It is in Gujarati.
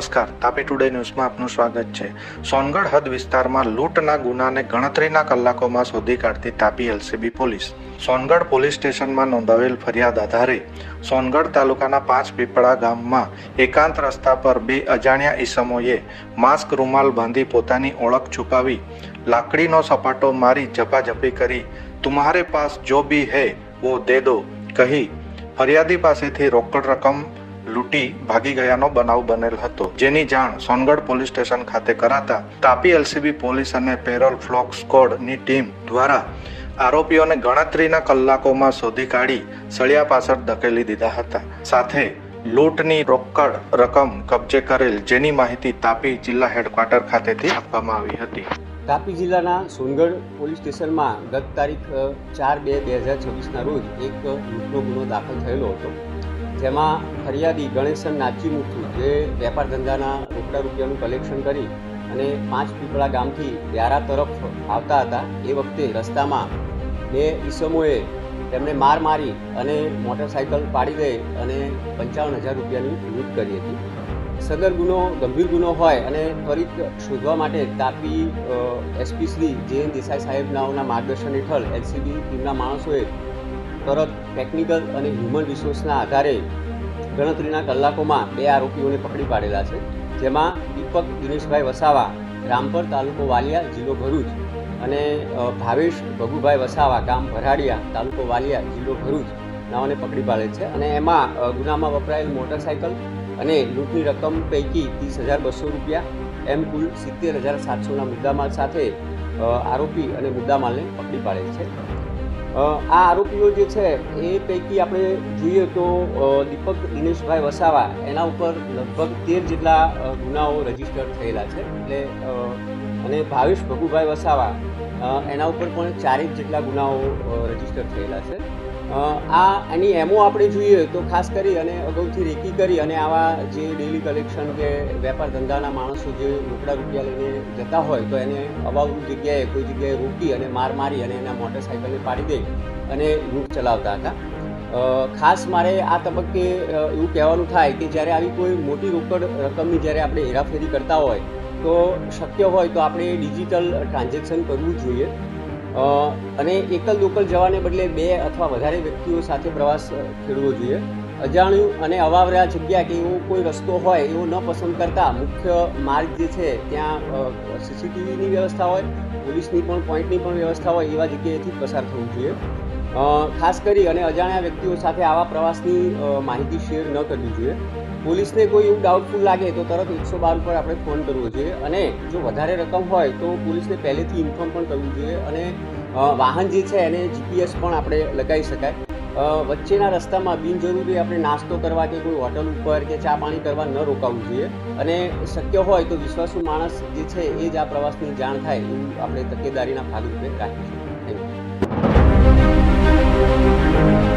નમસ્કાર. તાપી ટુડે ન્યૂઝમાં આપનું સ્વાગત છે. સોનગઢ હદ વિસ્તારમાં લૂંટના ગુનાને ગણતરીના કલાકોમાં શોધી કાઢતી Tapi LCB police. Songadh police સ્ટેશનમાં નોંધાવેલ ફરિયાદ આધારે સોનગઢ તાલુકાના પાંચ પીપળા ગામમાં એકાંત રસ્તા પર બે અજાણ્યા ઈસમોએ માસ્ક રૂમાલ બાંધી પોતાની ઓળખ છુપાવી લાકડીનો સપાટો મારી ઝપાઝપી કરી, તુમ્હારે પાસ જો બી હે વો દે દો, કહી ફરિયાદી પાસેથી રોકડ રકમ લૂંટી ભાગી ગયાનો બનાવ બનેલ હતો. જેની જાણ સોનગઢ પોલીસ સ્ટેશન ખાતે કરાતા તાપી એલસીબી પોલીસ અને પેરોલ ફ્લોક સ્કોડની ટીમ દ્વારા આરોપીઓને ગણતરીના કલાકોમાં શોધી કાઢી સળિયા પાછળ ધકેલી દીધા હતા. સાથે લૂંટની રોકડ રકમ કબજે કરેલ જેની માહિતી તાપી જિલ્લા હેડક્વાર્ટર ખાતેથી આપવામાં આવી હતી. તાપી જિલ્લાના સોનગઢ પોલીસ સ્ટેશનમાં ગત તારીખ ચાર બે બે હજાર છવ્વીસના રોજ એક લૂંટનો ગુનો દાખલ થયેલો હતો. જેમાં ફરિયાદી ગણેશન નાચી મુઠ્ઠુ જે વેપાર ધંધાના રોકડા રૂપિયાનું કલેક્શન કરી અને પાંચ પીપળા ગામથી વ્યારા તરફ આવતા હતા, એ વખતે રસ્તામાં બે ઈસમોએ તેમણે માર મારી અને મોટરસાયકલ પાડી દઈ અને પંચાવન હજાર રૂપિયાની લૂંટ કરી હતી. સદર ગુનો, ગંભીર ગુનો હોય અને ત્વરિત શોધવા માટે તાપી એસપી શ્રી જે દેસાઈ સાહેબ નાઓના માર્ગદર્શન હેઠળ એલસીબી ટીમના માણસોએ તરત ટેકનિકલ અને હ્યુમન રિસોર્સના આધારે ગણતરીના કલાકોમાં બે આરોપીઓને પકડી પાડેલા છે, જેમાં દીપક દિનેશભાઈ વસાવા, રામપર તાલુકો વાલિયા, જિલ્લો ભરૂચ અને ભાવેશ ભગુભાઈ વસાવા, ગામ ભરાડિયા, તાલુકો વાલિયા, જિલ્લો ભરૂચ નાઓને પકડી પાડે છે અને એમાં ગુનામાં વપરાયેલ મોટરસાયકલ અને લૂંટની રકમ પૈકી ત્રીસ હજાર બસો રૂપિયા, એમ કુલ સિત્તેર હજાર સાતસોના મુદ્દામાલ સાથે આરોપી અને મુદ્દામાલને પકડી પાડે છે. આ આરોપીઓ જે છે, એ પૈકી આપણે જોઈએ તો દીપક દિનેશભાઈ વસાવા, એના ઉપર લગભગ તેર જેટલા ગુનાઓ રજિસ્ટર થયેલા છે. એટલે અને ભાવેશ ભગુભાઈ વસાવા એના ઉપર પણ ચારેક જેટલા ગુનાઓ રજિસ્ટર થયેલા છે. આ એની એમો આપણે જોઈએ તો ખાસ કરી અને અગાઉથી રેકી કરી અને આવા જે ડેલી કલેક્શન કે વેપાર ધંધાના માણસો જે રોકડા રૂપિયા લઈને જતા હોય તો એને અવાવરૂ જગ્યાએ કોઈ જગ્યાએ રોકી અને માર મારી અને એના મોટરસાયકલને પાડી દઈ અને લૂંટ ચલાવતા હતા. ખાસ મારે આ તબક્કે એવું કહેવાનું થાય કે જ્યારે આવી કોઈ મોટી રોકડ રકમની જ્યારે આપણે હેરાફેરી કરતા હોય તો શક્ય હોય તો આપણે ડિજિટલ ટ્રાન્ઝેક્શન કરવું જોઈએ. અને એકલ દોકલ જવાને બદલે બે અથવા વધારે વ્યક્તિઓ સાથે પ્રવાસ ખેડવો જોઈએ. અજાણ્યું અને અવાવરા જગ્યા કે એવો કોઈ રસ્તો હોય એવો ન પસંદ કરતા મુખ્ય માર્ગ જે છે, ત્યાં સીસીટીવીની વ્યવસ્થા હોય, પોલીસની પણ, પોઈન્ટની પણ વ્યવસ્થા હોય, એવા જગ્યાએથી પસાર થવું જોઈએ. ખાસ કરી અને અજાણ્યા વ્યક્તિઓ સાથે આવા પ્રવાસની માહિતી શેર ન કરવી જોઈએ. પોલીસને કોઈ એવું ડાઉટફુલ લાગે તો તરત એકસો બાર ઉપર આપણે ફોન કરવો જોઈએ અને જો વધારે રકમ હોય તો પોલીસને પહેલેથી ઇન્ફોર્મ પણ કરવું જોઈએ અને વાહન જે છે એને જીપીએસ પણ આપણે લગાવી શકાય. વચ્ચેના રસ્તામાં બિનજરૂરી આપણે નાસ્તો કરવા કે કોઈ હોટલ ઉપર કે ચા પાણી કરવા ન રોકાવવું જોઈએ. અને શક્ય હોય તો વિશ્વાસુ માણસ જે છે એ જ આ પ્રવાસની જાણ થાય એવું આપણે તકેદારીના ભાગરૂપે રાખીશું થેન્ક યુ